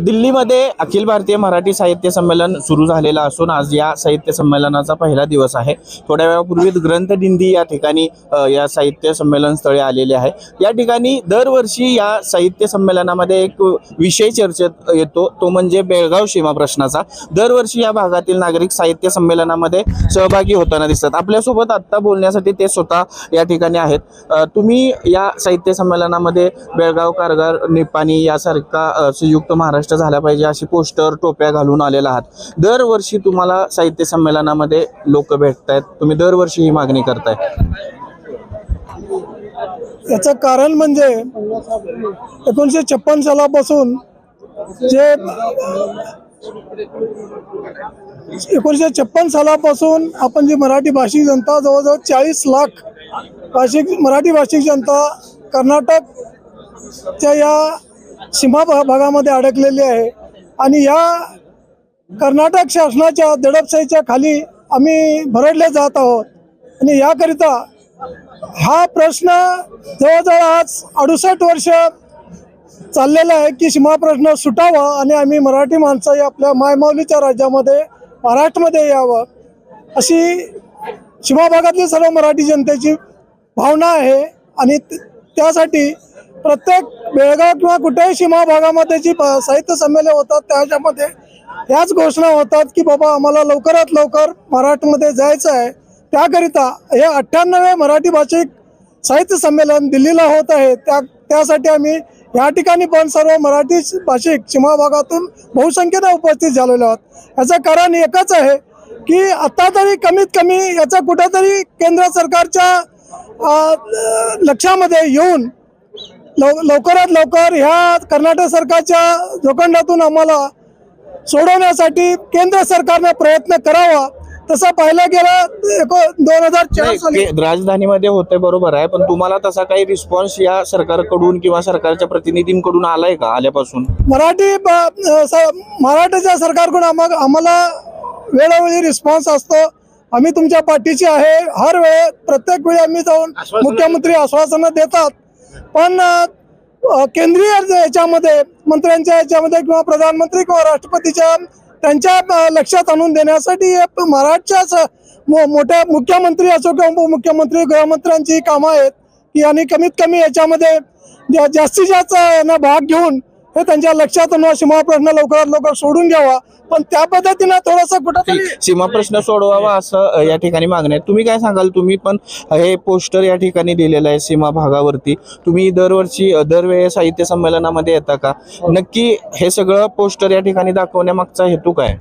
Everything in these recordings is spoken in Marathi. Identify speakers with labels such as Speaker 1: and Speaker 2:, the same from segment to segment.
Speaker 1: दिल्लीमध्ये अखिल भारतीय मराठी साहित्य संमेलन सुरू झालेलं असून आज या साहित्य संमेलनाचा पहिला दिवस आहे. थोड्या वेळापूर्वी ग्रंथदिंडी या ठिकाणी या साहित्य संमेलन स्थळी आलेले आहे. या ठिकाणी दरवर्षी या साहित्य संमेलनामध्ये एक विषय चर्चेत येतो तो म्हणजे बेळगाव सीमा प्रश्नाचा. दरवर्षी या भागातील नागरिक साहित्य संमेलनामध्ये सहभागी होताना दिसतात. आपल्यासोबत आत्ता बोलण्यासाठी ते स्वतः या ठिकाणी आहेत. तुम्ही या साहित्य संमेलनामध्ये बेळगाव कारगार निपाणी यासारखा संयुक्त महाराष्ट्र झाला पाहिजे अशी पोस्टर टोप्या घालून आलेला आहात. दरवर्षी तुम्हाला साहित्य संमेलनामध्ये लोक भेटतायत. तुम्ही दरवर्षी ही मागणी करताय.
Speaker 2: याचं कारण म्हणजे एकोणीसशे छप्पन सालापासून जे एकोणीसशे छप्पन सालापासून आपण जी मराठी भाषिक जनता जवळजवळ चाळीस लाख भाषिक मराठी भाषिक जनता कर्नाटकच्या या सीमा भागामध्ये अडकलेली आहे. आणि या कर्नाटक शासनाच्या दडपशाहीच्या खाली आम्ही भरडले जात आहोत. आणि याकरिता हा प्रश्न जवळजवळ आज अडुसष्ट वर्ष चाललेला आहे की सीमा प्रश्न सुटावा आणि आम्ही मराठी माणसं आपल्या मायमाऊलीच्या राज्यामध्ये महाराष्ट्रामध्ये यावं. अशी सीमा भागातली सर्व मराठी जनतेची भावना आहे. आणि त्यासाठी प्रत्येक बेळगाव किंवा कुठेही सीमा भागामध्ये जी साहित्य संमेलन होतात त्याच्यामध्ये ह्याच घोषणा होतात की बाबा आम्हाला लवकरात लवकर मराठमध्ये जायचं आहे. त्याकरिता हे अठ्ठ्याण्णवे मराठी भाषिक साहित्य संमेलन दिल्लीला होत आहे. त्या त्यासाठी आम्ही या ठिकाणी पण सर्व मराठी भाषिक सीमा भागातून बहुसंख्येनं उपस्थित झालेलो आहोत. याचं कारण एकच आहे की आता तरी कमीत कमी याचा कुठेतरी केंद्र सरकारच्या लक्षामध्ये येऊन लव लवकरात लवकर ह्या कर्नाटक सरकारच्या जोखंडातून आम्हाला सोडवण्यासाठी केंद्र सरकारने प्रयत्न करावा. तसं पाहिलं गेलं एको दोन हजार चार साली.
Speaker 1: राजधानीमध्ये होते बरोबर आहे पण तुम्हाला तसा काही रिस्पॉन्स या सरकारकडून किंवा सरकारच्या प्रतिनिधींकडून आलाय का आल्यापासून?
Speaker 2: मराठी महाराष्ट्राच्या सरकारकडून आम्हा आम्हाला वेळोवेळी रिस्पॉन्स असतो. आम्ही तुमच्या पाठीशी आहे. हर वेळे प्रत्येक वेळी आम्ही जाऊन मुख्यमंत्री आश्वासनं देतात. पण केंद्रीय याच्यामध्ये मंत्र्यांच्या याच्यामध्ये किंवा प्रधानमंत्री किंवा राष्ट्रपतीच्या त्यांच्या लक्षात आणून देण्यासाठी हे मोठ्या मुख्यमंत्री असो किंवा उपमुख्यमंत्री गृहमंत्र्यांची कामं आहेत. की आणि कमीत कमी याच्यामध्ये जा- जास्तीत जास्त यांना भाग घेऊन हे त्यांच्या लक्षात आणून सीमा प्रश्न लवकरात लवकर सोडून घ्यावा. पण त्या पद्धतीनं थोडंसं कुठंतरी
Speaker 1: सीमा प्रश्न सोडवावा असं या ठिकाणी मागणं आहे. तुम्ही काय सांगाल? तुम्ही पण हे पोस्टर या ठिकाणी लिहिलेलं आहे सीमा भागावरती. तुम्ही दरवर्षी अ, दरवेळेस साहित्य संमेलनामध्ये येता का? नक्की हे सगळं पोस्टर या ठिकाणी दाखवण्यामागचा हेतू काय?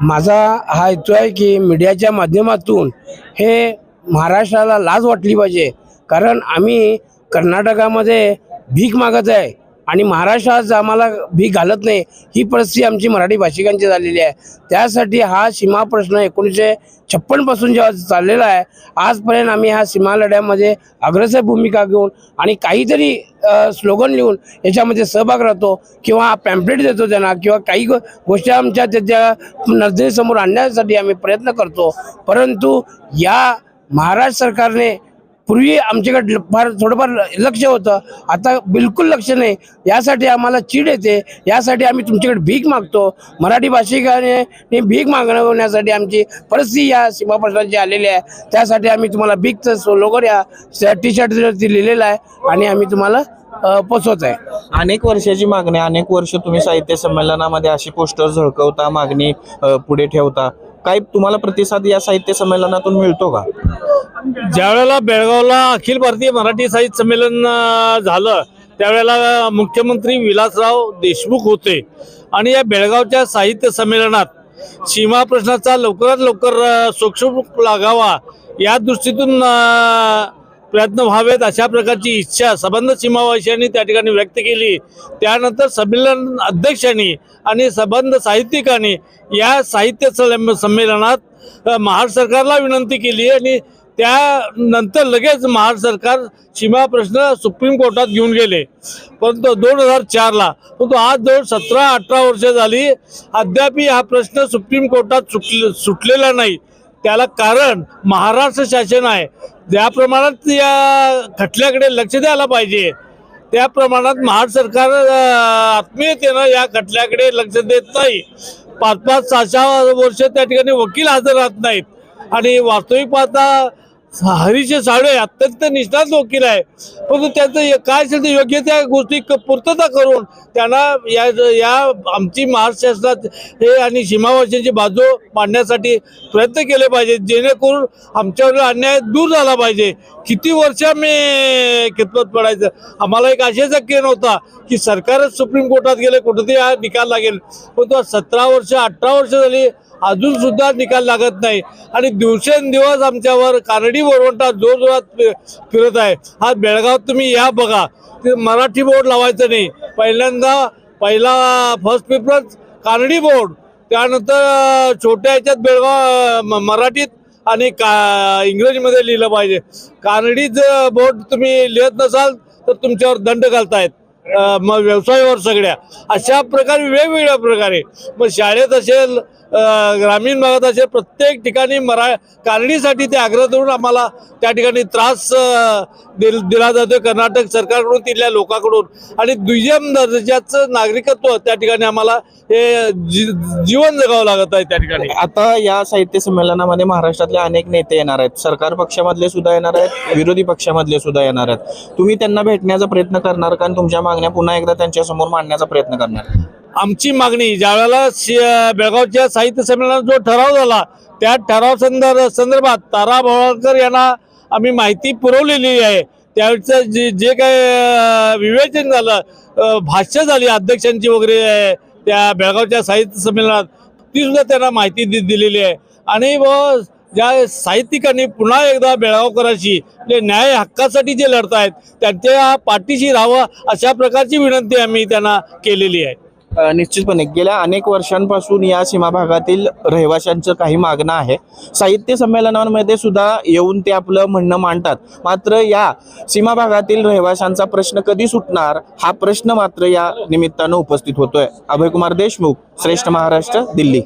Speaker 3: माझा हा हेतू आहे की मीडियाच्या माध्यमातून हे महाराष्ट्राला लाज वाटली पाहिजे. कारण आम्ही कर्नाटकामध्ये भीक मागत आहे. आणि महाराष्ट्रात आम्हाला भी घालत नाही. ही परिस्थिती आमची मराठी भाषिकांची झालेली आहे. त्यासाठी हा सीमा प्रश्न एकोणीसशे छप्पनपासून जेव्हा चाललेला आहे आजपर्यंत आम्ही ह्या सीमा लढ्यामध्ये अग्रसर भूमिका घेऊन आणि काहीतरी स्लोगन लिहून याच्यामध्ये सहभाग राहतो किंवा पॅम्पलेट देतो त्यांना किंवा काही गोष्टी आमच्या त्याच्या नजरेसमोर आणण्यासाठी आम्ही प्रयत्न करतो. परंतु या महाराष्ट्र सरकारने पूर्वी आमच्याकडे ल- फार थोडंफार लक्ष होतं. आता बिलकुल लक्ष नाही. यासाठी आम्हाला चीड येते. यासाठी आम्ही तुमच्याकडे भीक मागतो. मराठी भाषिकाने भीक मागण्यासाठी आमची परिस्थिती या सीमा प्रश्नाची आलेली आहे. त्यासाठी आम्ही तुम्हाला भीकचं लोगो या टी शर्टवरती लिहिलेलं आहे आणि आम्ही तुम्हाला पोचवत आहे.
Speaker 1: अनेक वर्षाची मागणी आहे. अनेक वर्ष तुम्ही साहित्य संमेलनामध्ये अशी पोस्टर झळकवता मागणी पुढे ठेवता. काही तुम्हाला प्रतिसाद या साहित्य संमेलनातून मिळतो का?
Speaker 4: ज्यावेळेला बेळगावला अखिल भारतीय मराठी साहित्य संमेलन झालं त्यावेळेला मुख्यमंत्री विलासराव देशमुख होते. आणि या बेळगावच्या साहित्य संमेलनात सीमा प्रश्नाचा लवकरात लवकर अं, लागावा या दृष्टीतून प्रयत्न व्हावेत अशा प्रकारची इच्छा सबंध सीमावासियांनी त्या ठिकाणी व्यक्त केली. त्यानंतर संमेलन अध्यक्षांनी आणि सबंध साहित्यिकांनी या साहित्य सं- संमेलनात अं, महाराष्ट्र सरकारला विनंती केली आणि त्यानंतर लगेच महाराष्ट्र सरकार सीमा प्रश्न सुप्रीम कोर्टात घेऊन गेले. परंतु दोन हजार चारला परंतु आज जवळ सतरा अठरा वर्ष झाली अद्याप हा प्रश्न सुप्रीम कोर्टात सुटले सुटलेला नाही. त्याला कारण महाराष्ट्र शासन आहे. ज्या प्रमाणात या खटल्याकडे लक्ष द्यायला पाहिजे. त्या प्रमाणात महाराष्ट्र सरकार आत्मीयतेनं या खटल्याकडे लक्ष देत नाही. पाच पाच सहा सहा वर्ष त्या ठिकाणी वकील हजर राहत नाहीत. आणि वास्तविक पाहता हरीश साळवे अत्यंत निष्णात वकील आहे परंतु त्याचं काय असेल ते योग्य त्या गोष्टी क- पूर्तता करून त्यांना या या आमची महाराष्ट्र शासनात हे आणि सीमावाशांची बाजू मांडण्यासाठी प्रयत्न केले पाहिजे जेणेकरून आमच्यावर अन्याय दूर झाला पाहिजे. किती वर्ष आम्ही कितपत पडायचं? आम्हाला एक आशेचा के नव्हता की सरकारच सुप्रीम कोर्टात गेलं कुठंतरी हा निकाल लागेल. पण तो सतरा वर्ष अठरा वर्ष झाली अजून सुद्धा निकाल लागत नाही. आणि दिवसेंदिवस आमच्यावर कानडी वरवंटा जोर जोरात फिरत आहे. हा बेळगाव तुम्ही या बघा. ते मराठी बोर्ड लावायचं नाही. पहिल्यांदा पहिला फर्स्ट प्रिफरन्स कानडी बोर्ड. त्यानंतर छोट्या याच्यात बेळगाव म- मराठीत आणि का इंग्रजीमध्ये लिहिलं पाहिजे. कानडीच बोर्ड तुम्ही लिहत नसाल तर तुमच्यावर दंड घालतायत. मग व्यवसायावर सगळ्या. अशा प्रकारे वेगवेगळ्या प्रकारे. मग शाळेत असेल ग्रामीण भागात असेल प्रत्येक ठिकाणी मरा कारणीसाठी ते आग्रह धरून आम्हाला त्या ठिकाणी त्रास दिल दिला जातोय. कर्नाटक सरकारकडून तिथल्या लोकांकडून. आणि दुय्यम दर्जाचं नागरिकत्व त्या ठिकाणी आम्हाला हे जी- जीवन जगावं लागत आहे त्या ठिकाणी.
Speaker 1: आता या साहित्य संमेलनामध्ये महाराष्ट्रातले अनेक नेते येणार आहेत. सरकार पक्षामधले सुद्धा येणार आहेत विरोधी पक्षामधले सुद्धा येणार आहेत. तुम्ही त्यांना भेटण्याचा प्रयत्न करणार का? तुमच्या तुमच्या मागण्या पुन्हा एकदा त्यांच्यासमोर मांडण्याचा प्रयत्न करणार.
Speaker 4: आमची मागणी ज्यावेळेला शि- बेळगावच्या साहित्य संमेलनात जो ठराव झाला त्या ठराव संदर्भ संदर्भात तारा भवाळकर यांना आम्ही माहिती पुरवलेली आहे. त्यावेळेचं जे जे काय विवेचन झालं भाष्य झाली अध्यक्षांची वगैरे त्या बेळगावच्या साहित्य संमेलनात ती सुद्धा त्यांना माहिती दि दिलेली आहे. आणि व ज्या साहित्यिकांनी पुन्हा एकदा बेळगावकरांशी जे न्याय हक्कासाठी जे लढतायत त्यांच्या पाठीशी राहावं अशा प्रकारची विनंती आम्ही त्यांना केलेली आहे.
Speaker 1: निश्चितपणे गेल्या अनेक वर्षांपासून या सीमा भागातील रहिवाशांचं काही मागणं आहे. साहित्य संमेलनांमध्ये सुद्धा येऊन ते आपलं म्हणणं मांडतात. मात्र या सीमा भागातील रहिवाशांचा प्रश्न कधी सुटणार हा प्रश्न मात्र या निमित्तानं उपस्थित होतोय. अभयकुमार देशमुख श्रेष्ठ महाराष्ट्र दिल्ली.